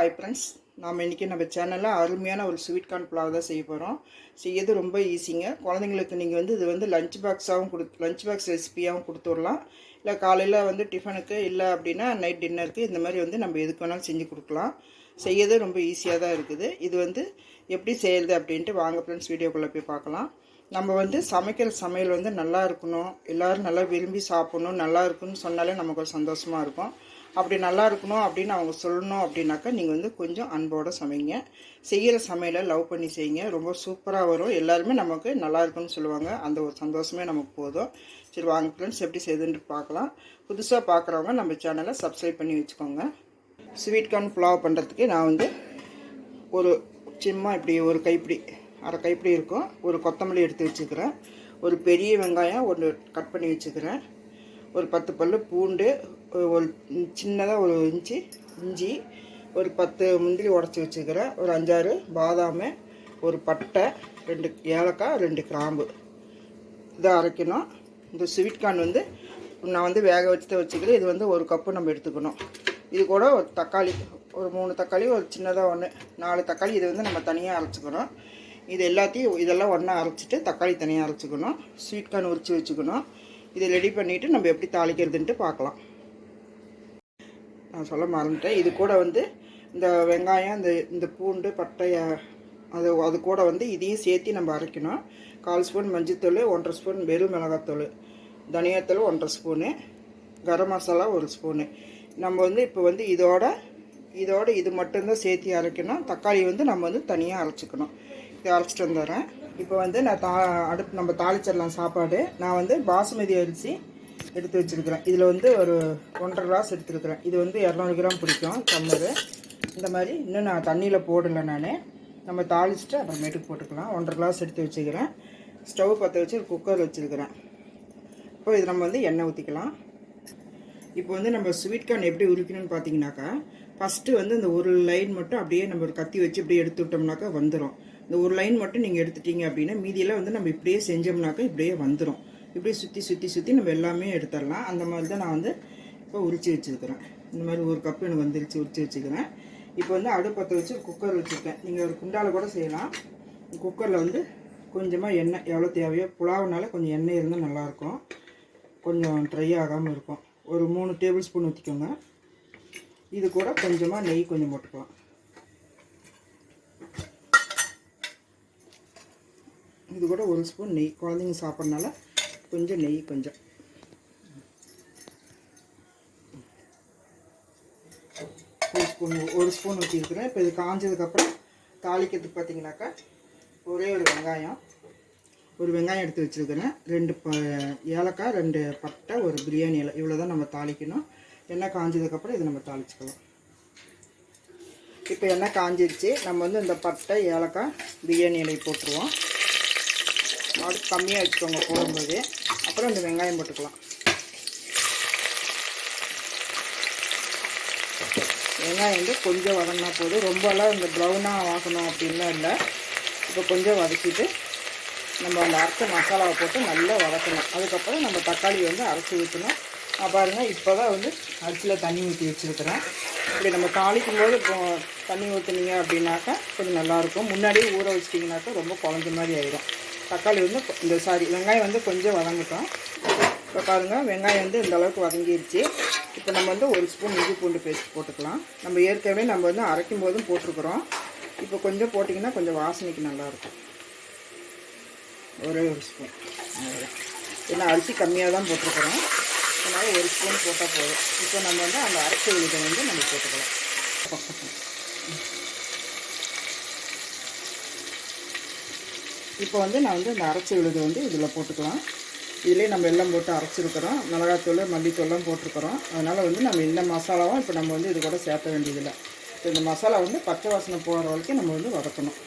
Hi friends நாம் இன்றைக்கி நம்ம சேனலில் அருமையான ஒரு ஸ்வீட் கார்ன் புலாவ் தான் செய்ய போகிறோம் செய்யறது ரொம்ப ஈஸிங்க குழந்தைங்களுக்கு நீங்கள் வந்து இது வந்து லஞ்ச் பாக்ஸாகவும் கொடு லஞ்ச் பாக்ஸ் ரெசிபியாகவும் கொடுத்துடலாம். இல்லை காலையில் வந்து டிஃபனுக்கு இல்லை அப்படின்னா நைட் டின்னருக்கு இந்த மாதிரி வந்து நம்ம எதுக்கு வேணாலும் செஞ்சு கொடுக்கலாம். செய்யறது ரொம்ப ஈஸியாக தான் இருக்குது. இது வந்து எப்படி செய்யறது அப்படின்ட்டு வாங்க ஃப்ரெண்ட்ஸ் வீடியோக்குள்ளே போய் பார்க்கலாம். நம்ம வந்து சமைக்கிற சமையல் வந்து நல்லா இருக்கணும். எல்லோரும் நல்லா விரும்பி சாப்பிடணும். நல்லா இருக்குன்னு சொன்னாலே நமக்கு ஒரு சந்தோஷமாக இருக்கும். அப்படி நல்லா இருக்கணும் அப்படின்னு அவங்க சொல்லணும் அப்படின்னாக்கா நீங்கள் வந்து கொஞ்சம் அன்போடு சமைங்க. செய்கிற சமையலை லவ் பண்ணி செய்யுங்க. ரொம்ப சூப்பராக வரும். எல்லாருமே நமக்கு நல்லா இருக்குன்னு சொல்லுவாங்க. அந்த ஒரு சந்தோஷமே நமக்கு போதும். சரி வாங்க ஃப்ரெண்ட்ஸ் எப்படி செய்யுதுன்ட்டு பார்க்கலாம். புதுசாக பார்க்குறவங்க நம்ம சேனலை சப்ஸ்கிரைப் பண்ணி வச்சுக்கோங்க. ஸ்வீட் கார்ன் புலாவ் பண்ணுறதுக்கு நான் வந்து ஒரு சும்மா இப்படி ஒரு கைப்பிடி அரை கைப்பிடி இருக்கும். ஒரு கொத்தமல்லி எடுத்து வச்சுக்கிறேன். ஒரு பெரிய வெங்காயம் ஒன்று கட் பண்ணி வச்சுக்கிறேன். ஒரு பத்து பல் பூண்டு ஒரு சின்னதாக ஒரு இன்ச்சு இஞ்சி ஒரு பத்து முந்திரி உடச்சி வச்சுக்கிறேன் ஒரு அஞ்சாறு பாதாம் ஒரு பட்டை ரெண்டு ஏலக்காய் ரெண்டு கிராம்பு. இதை அரைக்கணும். இந்த ஸ்வீட் கார்ன் வந்து நான் வந்து வேக வச்சு தான் வச்சுக்கிறேன் இது வந்து ஒரு கப்பு நம்ம எடுத்துக்கணும். இது கூட ஒரு தக்காளி ஒரு மூணு தக்காளி ஒரு சின்னதாக ஒன்று நாலு தக்காளி இது வந்து நம்ம தனியாக அரைச்சிக்கணும். இது எல்லாத்தையும் இதெல்லாம் ஒன்றா அரைச்சிட்டு தக்காளி தனியாக அரைச்சிக்கணும். ஸ்வீட் கார்ன் உரித்து வச்சுக்கணும். இதை ரெடி பண்ணிவிட்டு நம்ம எப்படி தாளிக்கிறதுன்ட்டு பார்க்கலாம். நான் சொல்ல மறந்துட்டேன். இது கூட வந்து இந்த வெங்காயம் இந்த இந்த பூண்டு பட்டை அது அது கூட வந்து இதையும் சேர்த்து நம்ம அரைக்கணும். கால் ஸ்பூன் மஞ்சத்தூள் ஒன்றரை ஸ்பூன் வெறும் மிளகாத்தூள் தனியாத்தூள் ஒன்றரை ஸ்பூனு கரம் மசாலா ஒரு ஸ்பூனு. நம்ம வந்து இப்போ வந்து இதோட இதோட இது மட்டும்தான் சேர்த்து அரைக்கணும். தக்காளி வந்து நம்ம வந்து தனியாக அரைச்சிக்கணும். இதை அரைச்சிட்டு வந்துடுறேன். இப்போ வந்து நான் தா அடுப்பு நம்ம தாளிச்சிடலாம் சாப்பாடு. நான் வந்து பாசுமதி அரிசி எடுத்து வச்சுருக்கிறேன். இதில் வந்து ஒரு ஒன்றரை கிளாஸ் எடுத்துருக்குறேன். இது வந்து இரநூறு கிராம் பிடிக்கும் டம்ளரு இந்த மாதிரி இன்னும் நான் தண்ணியில் போடலை நான். நம்ம தாளிச்சிட்டு அப்புறமேட்டுக்கு போட்டுக்கலாம். ஒன்றரை கிளாஸ் எடுத்து வச்சுக்கிறேன். ஸ்டவ் பற்ற வச்சு குக்கர் வச்சுருக்கிறேன். இப்போ இது நம்ம வந்து எண்ணெய் ஊற்றிக்கலாம் இப்போ வந்து நம்ம ஸ்வீட் கார்ன் எப்படி உரிக்கணும்னு பார்த்தீங்கன்னாக்கா ஃபஸ்ட்டு வந்து இந்த ஒரு லைன் மட்டும் அப்படியே நம்ம கத்தி வச்சு அப்படியே எடுத்து விட்டோம்னாக்கா வந்துடும் இந்த ஒரு லைன் மட்டும் நீங்கள் எடுத்துட்டீங்க அப்படின்னா மீதியெல்லாம் வந்து நம்ம இப்படியே செஞ்சோம்னாக்கா இப்படியே வந்துடும் இப்படியே சுற்றி சுற்றி சுற்றி நம்ம எல்லாமே எடுத்துடலாம். அந்த மாதிரி தான் நான் வந்து இப்போ உரித்து வச்சுருக்கிறேன். இந்த மாதிரி ஒரு கப்பு எனக்கு வந்துருச்சு உரித்து வச்சுக்கிறேன் இப்போ வந்து அடுப்பத்தை வச்சு குக்கர் வச்சுருக்கேன். நீங்கள் ஒரு குண்டால் கூட செய்யலாம். குக்கரில் வந்து கொஞ்சமாக எண்ணெய் எவ்வளோ தேவையோ புலாவுனால கொஞ்சம் எண்ணெய் இருந்தால் நல்லாயிருக்கும். கொஞ்சம் ட்ரை ஆகாமல் இருக்கும். ஒரு மூணு டேபிள் ஸ்பூன் ஊற்றிக்கோங்க இது கூட கொஞ்சமாக நெய் கொஞ்சம் போட்டுக்கலாம். இது கூட ஒரு ஸ்பூன் நெய். குழந்தைங்க சாப்பிட்றனால கொஞ்சம் நெய் கொஞ்சம். ஒரு ஸ்பூன் ஒரு ஸ்பூன் ஊற்றிருக்கிறேன் இப்போ இது காஞ்சதுக்கப்புறம் தாளிக்கிறதுக்கு பார்த்தீங்கன்னாக்கா ஒரே ஒரு வெங்காயம். ஒரு வெங்காயம் எடுத்து வச்சுருக்கிறேன். ரெண்டு ப ஏலக்காய் ரெண்டு பட்டை ஒரு பிரியாணி இலை. இவ்வளோ தான் நம்ம தாளிக்கணும். எண்ணெய் காஞ்சதுக்கப்புறம் இதை நம்ம தாளிச்சுக்கலாம். இப்போ எண்ணெய் காஞ்சிருச்சு. நம்ம வந்து இந்த பட்டை ஏலக்காய் பிரியாணி இலை போட்டுருவோம். அடுப்பு கம்மியாக வச்சுக்கோங்க போடும்போது அப்புறம் இந்த வெங்காயம் போட்டுக்கலாம். வெங்காயம் வந்து கொஞ்சம் வதங்கினா போதும். ரொம்பலாம் இந்த ப்ரௌனாக வாங்கணும் அப்படின்லாம் இல்லை. இப்போ கொஞ்சம் வதக்கிட்டு நம்ம அந்த அரைச்ச மசாலாவை போட்டு நல்லா வதக்கணும். அதுக்கப்புறம் நம்ம தக்காளி வந்து அரைச்சி ஊற்றணும். பாருங்கள் இப்போ தான் வந்து அரிசியில் தண்ணி ஊற்றி வச்சுருக்கிறேன். இப்படி நம்ம தாளிக்கும் போது இப்போ தண்ணி ஊற்றுனீங்க அப்படின்னாக்கா கொஞ்சம் நல்லாயிருக்கும் முன்னாடியே ஊற வச்சிட்டிங்கனாக்கா ரொம்ப குழஞ்ச மாதிரி ஆயிடும் தக்காளி வந்து இந்த சாரி வெங்காயம் வந்து கொஞ்சம் வதங்கட்டும். இப்போ பாருங்கள் வெங்காயம் வந்து இந்த அளவுக்கு இப்போ நம்ம வந்து ஒரு ஸ்பூன் இஞ்சி பூண்டு பேஸ்ட் போட்டுக்கலாம். நம்ம ஏற்கனவே நம்ம வந்து அரைக்கும் போதும் போட்டிருக்குறோம். இப்போ கொஞ்சம் போட்டிங்கன்னா கொஞ்சம் வாசனைக்கு நல்லாயிருக்கும். ஒரே ஒரு ஸ்பூன். ஏன்னா அரிசி கம்மியாக தான் போட்டிருக்கிறோம். அதனால் ஒரு ஸ்பூன் போட்டால் போதும். இப்போ நம்ம வந்து அந்த அரைச்ச விழுதை வந்து நம்ம போட்டுக்கலாம். இப்போ வந்து நான் வந்து இந்த அரைச்சி விழுது வந்து இதில் போட்டுக்கலாம். இதிலே நம்ம எல்லாம் போட்டு அரைச்சிருக்கிறோம். மிளகாத்தூள் மல்லித்தூள்லாம் போட்டிருக்கிறோம். அதனால் வந்து நம்ம இந்த மசாலாவும் இப்போ நம்ம வந்து இது கூட சேர்த்த வேண்டியதில்லை. இப்போ இந்த மசாலா வந்து பச்சை வாசனை போகிற வரைக்கும் நம்ம வந்து வதக்கணும்.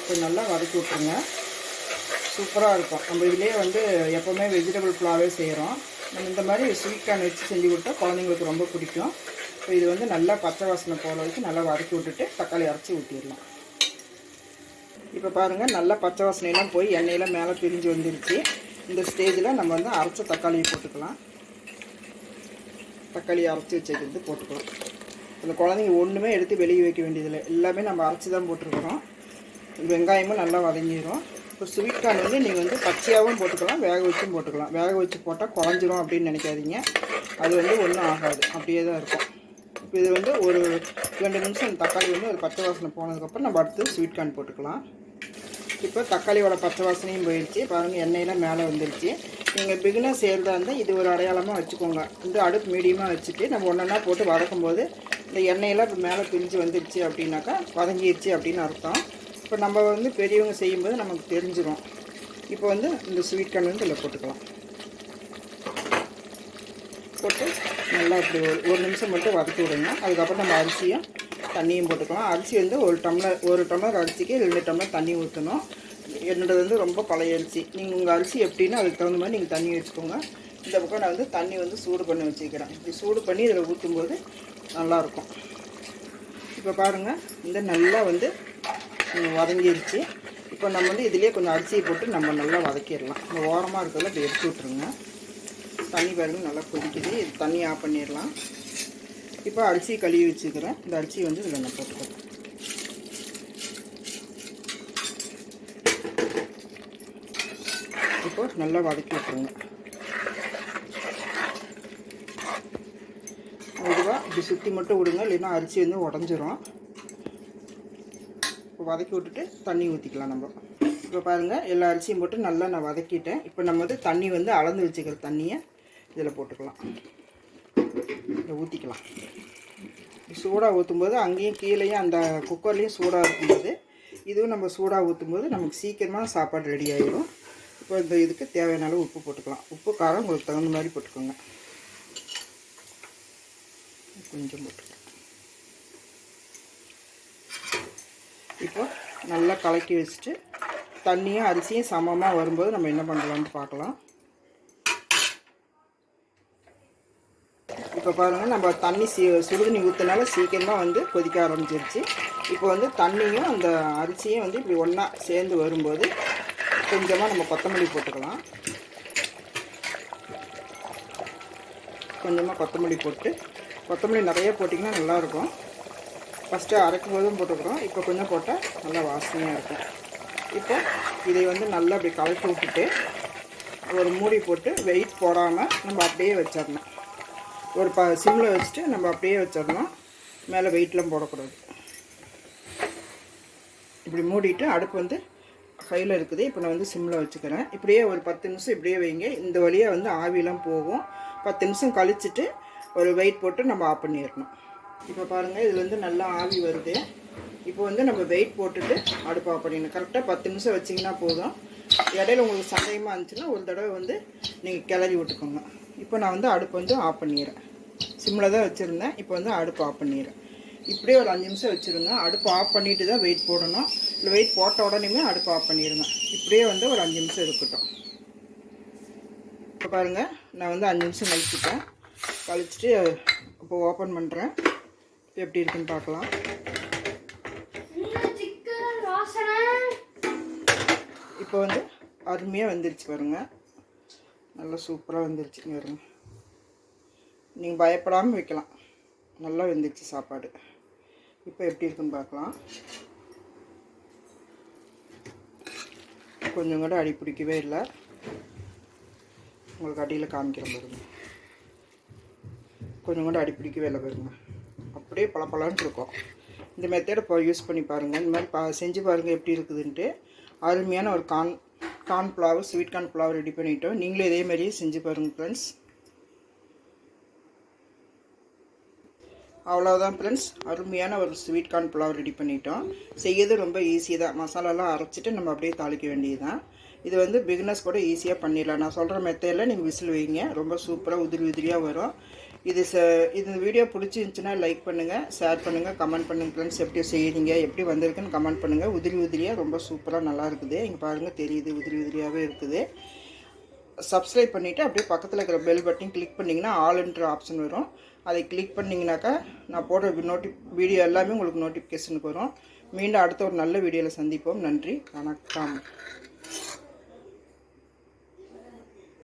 இப்போ நல்லா வதக்கி விட்ருங்க சூப்பராக இருக்கும். நம்ம இதிலே வந்து எப்போவுமே வெஜிடபிள் புலாவே செய்கிறோம். நம்ம இந்த மாதிரி ஸ்வீட் கார்ன் வச்சு செஞ்சு கொடுத்தா குழந்தைங்களுக்கு ரொம்ப பிடிக்கும். இப்போ இது வந்து நல்லா பச்சை வாசனை போகிற வரைக்கும் நல்லா வதக்கி விட்டுட்டு தக்காளி அரைச்சி ஊற்றிடலாம். இப்போ பாருங்கள் நல்லா பச்சை வாசனையெல்லாம் போய் எண்ணெயெல்லாம் மேலே பிரிஞ்சு வந்துருச்சு. இந்த ஸ்டேஜில் நம்ம வந்து அரைச்ச தக்காளியை போட்டுக்கலாம். தக்காளி அரைச்சி வச்சுக்கிறது போட்டுக்கலாம். அந்த குழந்தைங்க ஒன்றுமே எடுத்து வெளியே வைக்க வேண்டியதில்லை. எல்லாமே நம்ம அரைச்சி தான் போட்டிருக்கிறோம் வெங்காயமும் நல்லா வதங்கிடும் இப்போ ஸ்வீட் கார்ன் வந்து நீங்கள் வந்து பச்சையாகவும் போட்டுக்கலாம் வேக வச்சும் போட்டுக்கலாம். வேக வச்சு போட்டால் குழஞ்சிரும் அப்படின்னு நினைக்காதீங்க. அது வந்து ஒன்றும் ஆகாது. அப்படியே தான் இருக்கும். இப்போ இது வந்து ஒரு ரெண்டு நிமிஷம் தக்காளி வந்து ஒரு பச்சை வாசனை போனதுக்கப்புறம் நம்ம அடுத்து ஸ்வீட் கார்ன் போட்டுக்கலாம். இப்போ தக்காளியோட பச்சை வாசனையும் போயிடுச்சு. பாருங்கள் எண்ணெயெல்லாம் மேலே வந்துருச்சு. நீங்கள் பிகினர் செய்கிறதா இருந்தால் இது ஒரு அடையாளமாக வச்சுக்கோங்க. இந்த அடுப்பு மீடியமாக வச்சுட்டு நம்ம ஒன்றா போட்டு வதக்கும்போது இந்த எண்ணெயெல்லாம் இப்போ மேலே பிரிஞ்சு வந்துருச்சு அப்படின்னாக்கா வதங்கிடுச்சு அப்படின்னு அர்த்தம். இப்போ நம்ம வந்து பெரியவங்க செய்யும்போது நமக்கு தெரிஞ்சிடும் இப்போ வந்து இந்த ஸ்வீட் கண் வந்து இதில் போட்டுக்கலாம். போட்டு நல்லா இப்படி ஒரு ஒரு நிமிஷம் மட்டும் வதக்கி விடுங்க. அதுக்கப்புறம் நம்ம அரிசியும் தண்ணியும் போட்டுக்கலாம். அரிசி வந்து ஒரு டம்ளர் ஒரு டம்ளர் அரிசிக்கு ரெண்டு டம்ளர் தண்ணி ஊற்றணும் என்னோடது வந்து ரொம்ப பழைய அரிசி. நீங்கள் உங்கள் அரிசி எப்படின்னா அதுக்கு தகுந்த மாதிரி நீங்கள் தண்ணி வச்சுக்கோங்க. இந்த பக்கம் நான் வந்து தண்ணி வந்து சூடு பண்ணி வச்சுக்கிறேன். இப்படி சூடு பண்ணி இதில் ஊற்றும்போது நல்லாயிருக்கும். இப்போ பாருங்கள் இந்த நல்லா வந்து வதங்கிருச்சு. இப்போ நம்ம வந்து இதுலேயே கொஞ்சம் அரிசியை போட்டு நம்ம நல்லா வதக்கிடலாம். இந்த ஓரமாக இருக்கிறத இப்படி எடுத்து விட்ருங்க தண்ணி பாருங்கள் நல்லா கொதிக்குது. இது தண்ணி ஆஃப் பண்ணிடலாம். இப்போ அரிசி கழுவி வச்சுக்கிறேன். இந்த அரிசி வந்து இதில் நான் போட்டுக்கிறேன். இப்போ நல்லா வதக்கி விட்டுருங்க. மெதுவாக இப்படி சுற்றி மட்டும் விடுங்க. இல்லைன்னா அரிசி வந்து உடஞ்சிரும். இப்போ வதக்கி விட்டுட்டு தண்ணி ஊற்றிக்கலாம் நம்ம. இப்போ பாருங்கள் எல்லா அரிசியும் போட்டு நல்லா நான் வதக்கிட்டேன். இப்போ நம்ம வந்து தண்ணி வந்து அளந்து வச்சுக்கிற தண்ணியை இதில் போட்டுக்கலாம். இதை ஊற்றிக்கலாம் சூடாக ஊற்றும்போது அங்கேயும் கீழேயும் அந்த குக்கர்லேயும் சூடாக இருக்கும்போது இதுவும் நம்ம சூடாக ஊற்றும்போது நமக்கு சீக்கிரமாக சாப்பாடு ரெடி ஆகிடும் இப்போ இந்த இதுக்கு தேவையான அளவு உப்பு போட்டுக்கலாம். உப்பு காரம் உங்களுக்கு தகுந்த மாதிரி போட்டுக்கோங்க. கொஞ்சம் போட்டுக்கலாம். இப்போ நல்லா கலக்கி வச்சுட்டு தண்ணியும் அரிசியும் சமமாக வரும்போது நம்ம என்ன பண்ணலாம்னு பார்க்கலாம். இப்போ பாருங்கள் நம்ம தண்ணி சீ சுடுதண்ணி ஊற்றுனால சீக்கிரமாக வந்து கொதிக்க ஆரம்பிச்சிருச்சு. இப்போ வந்து தண்ணியும் அந்த அரிசியும் வந்து இப்படி ஒன்றா சேர்ந்து வரும்போது கொஞ்சமாக நம்ம கொத்தமல்லி போட்டுக்கலாம். கொஞ்சமாக கொத்தமல்லி போட்டு கொத்தமல்லி நிறைய போட்டிங்கன்னா நல்லாயிருக்கும். ஃபஸ்ட்டு அரைக்கும் போதும் போட்டுக்கிறோம். இப்போ கொஞ்சம் போட்டால் நல்லா வாசனையாக இருக்கும். இப்போ இதை வந்து நல்லா அப்படி கலக்கி விட்டுட்டு ஒரு மூடி போட்டு வெயிட் போடாமல் நம்ம அப்படியே வச்சிடணும். ஒரு ப சிம்மில் வச்சுட்டு நம்ம அப்படியே வச்சிடணும். மேலே வெயிட்லாம் போடக்கூடாது. இப்படி மூடிட்டு அடுப்பு வந்து கையில் இருக்குது. இப்போ நான் வந்து சிம்மில் வச்சுக்கிறேன். இப்படியே ஒரு பத்து நிமிஷம் இப்படியே வைங்க. இந்த வழியாக வந்து ஆவிலாம் போகும். பத்து நிமிஷம் கழிச்சிட்டு ஒரு வெயிட் போட்டு நம்ம ஆஃப் பண்ணிடணும். இப்போ பாருங்கள் இதில் வந்து நல்லா ஆவி வருது. இப்போ வந்து நம்ம வெயிட் போட்டுட்டு அடுப்பு ஆஃப் பண்ணிடணும். கரெக்டாக பத்து நிமிஷம் வச்சிங்கன்னா போதும். இடையில உங்களுக்கு சந்தேகமாக இருந்துச்சுன்னா ஒரு தடவை வந்து நீங்கள் கிளறி விட்டுக்கோங்க. இப்போ நான் வந்து அடுப்பு வந்து ஆஃப் பண்ணிடுறேன். சிம்மில் தான் வச்சுருந்தேன். இப்போ வந்து அடுப்பு ஆஃப் பண்ணிடுறேன். இப்படியே ஒரு அஞ்சு நிமிஷம் வச்சுருங்க அடுப்பு ஆஃப் பண்ணிட்டு தான் வெயிட் போடணும். இல்லை வெயிட் போட்ட உடனேமே அடுப்பு ஆஃப் பண்ணிடுங்க இப்படியே வந்து ஒரு அஞ்சு நிமிஷம் இருக்கட்டும். இப்போ பாருங்கள் நான் வந்து அஞ்சு நிமிஷம் கழிச்சுட்டேன். கழிச்சிட்டு இப்போ ஓப்பன் பண்ணுறேன் இப்போ எப்படி இருக்குன்னு பார்க்கலாம். இப்போ வந்து அருமையாக வந்துருச்சு பாருங்கள் நல்லா சூப்பராக வெந்துருச்சுங்க வருங்க நீங்கள் பயப்படாமல் வைக்கலாம். நல்லா வெந்துருச்சு சாப்பாடு. இப்போ எப்படி இருக்குன்னு பார்க்கலாம். கொஞ்சம் கூட அடி பிடிக்கவே இல்லை. உங்களுக்கு அடியில் காமிக்கிற பாருங்க. கொஞ்சம் கூட அடி பிடிக்கவே இல்லை பாருங்க. அப்படியே பளபளன்னு இருக்கும். இந்த மெத்தடை இப்போ யூஸ் பண்ணி பாருங்கள் இந்த மாதிரி பா செஞ்சு பாருங்கள் எப்படி இருக்குதுன்ட்டு. அருமையான ஒரு Khan corn pulao sweet corn pulao ready பண்ணிட்டோம். நீங்களும் இதே மாதிரியே செஞ்சு பாருங்கள் ஃப்ரெண்ட்ஸ் அவ்வளோதான் ஃப்ரெண்ட்ஸ் அருமையான ஒரு ஸ்வீட் கார்ன் புலாவ் ரெடி பண்ணிட்டோம். செய்யறது ரொம்ப ஈஸி தான். மசாலாலாம் அரைச்சிட்டு நம்ம அப்படியே தாளிக்க வேண்டியதுதான். இது வந்து பிகினர்ஸ் கூட ஈஸியாக பண்ணிடலாம். நான் சொல்கிற மெத்தையில் நீங்கள் விசில் வைங்க. ரொம்ப சூப்பராக உதிரி உதிரியாக வரும். இது ச இது வீடியோ பிடிச்சிருந்துச்சுன்னா லைக் பண்ணுங்கள் ஷேர் பண்ணுங்கள் கமெண்ட் பண்ணுங்கள் ஃப்ரெண்ட்ஸ் எப்படி செய்கிறீங்க எப்படி வந்திருக்குன்னு கமெண்ட் பண்ணுங்கள் உதிரி உதிரியாக ரொம்ப சூப்பராக நல்லா இருக்குது. இங்கே பாருங்கள் தெரியுது உதிரி உதிரியாகவே இருக்குது. சப்ஸ்கிரைப் பண்ணிவிட்டு அப்படியே பக்கத்தில் இருக்கிற பெல் பட்டன் கிளிக் பண்ணிங்கன்னா ஆல்ன்ற ஆப்ஷன் வரும். அதை கிளிக் பண்ணிங்கனாக்கா நான் போடுற நோட்டி வீடியோ எல்லாமே உங்களுக்கு நோட்டிஃபிகேஷனுக்கு வரும். மீண்டும் அடுத்த ஒரு நல்ல வீடியோவில் சந்திப்போம். நன்றி வணக்கம்.